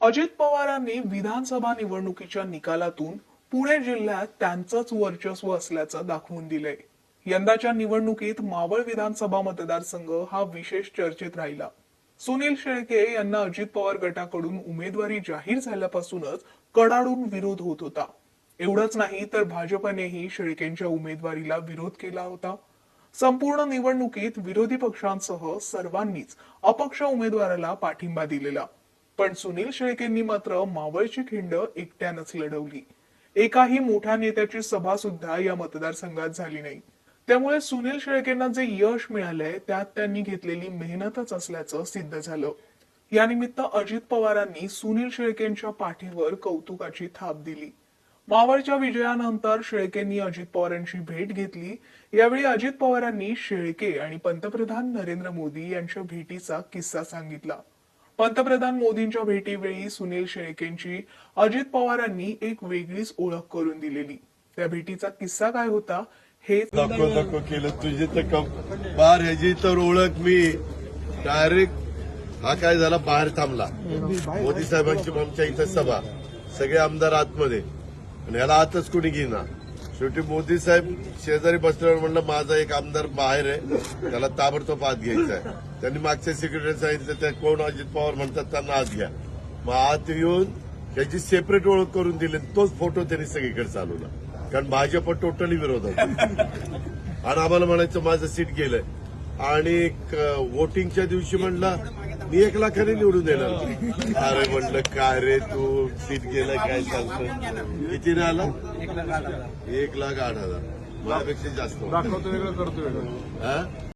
अजित पवारांनी विधानसभा निवडणुकीच्या निकालातून पुणे जिल्ह्यात त्यांचंच वर्चस्व असल्याचं दाखवून दिलंय. यंदाच्या निवडणुकीत मावळ विधानसभा मतदारसंघ हा विशेष चर्चेत राहिला. सुनील शेळके यांना अजित पवार गटाकडून उमेदवारी जाहीर झाल्यापासूनच कडाडून विरोध होत होता. एवढंच नाही तर भाजपनेही शेळकेंच्या उमेदवारीला विरोध केला होता. संपूर्ण निवडणुकीत विरोधी पक्षांसह सर्वांनीच अपक्ष उमेदवाराला पाठिंबा दिलेला. पण सुनील शेळकेंनी मात्र मावळची खिंड एकट्यानंच लढवली. एकाही मोठ्या नेत्याची सभा सुद्धा या मतदारसंघात झाली नाही. त्यामुळे सुनील शेळकेंना जे यश मिळालंय त्यात त्यांनी घेतलेली मेहनतच असल्याचं सिद्ध झालं. यानिमित्त अजित पवारांनी सुनील शेळकेंच्या पाठीवर कौतुकाची थाप दिली. मावळच्या विजयानंतर शेळकेंनी अजित पवारांची भेट घेतली. यावेळी अजित पवारांनी शेळके आणि पंतप्रधान नरेंद्र मोदी यांच्या भेटीचा किस्सा सांगितला. पंतप्रधान मोदींच्या भेटीवेळी सुनील शेळकेंची अजित पवारांनी एक वेगळीच ओळख करून दिलेली. त्या भेटीचा किस्सा काय होता हे नको नको केलं तुझी तर बार ह्याची तर ओळख मी. डायरेक्ट हा काय झाला बाहेर थांबला. मोदी साहेबांची आमच्या इथं सभा. सगळे आमदार आतमध्ये. आणि ह्याला आतच कोणी घेणार शेवटी मोदी साहेब शेजारी बसल्यावर म्हणलं माझा एक आमदार बाहेर आहे त्याला ताबडतोब आत घ्यायचा आहे. त्यांनी मागच्या सेक्रेटरी सांगितलं त्या कोण अजित पवार म्हणतात त्यांना आत घ्या. मग आत येऊन त्याची सेपरेट ओळख करून दिली तोच फोटो त्यांनी सगळीकडे चालवला. कारण भाजप टोटली विरोधात आणि आम्हाला म्हणायचं माझं सीट गेलंय. आणि वोटिंगच्या दिवशी म्हणला मी एक लाखाने निवडून देणार. अरे म्हणलं काय रे तू? सीट गेलं काय चालतं? कितीने आला? एक लाख आठ हजार. माझ्यापेक्षा जास्त. दाखवतो वेगळं करतो वेगळं. हा?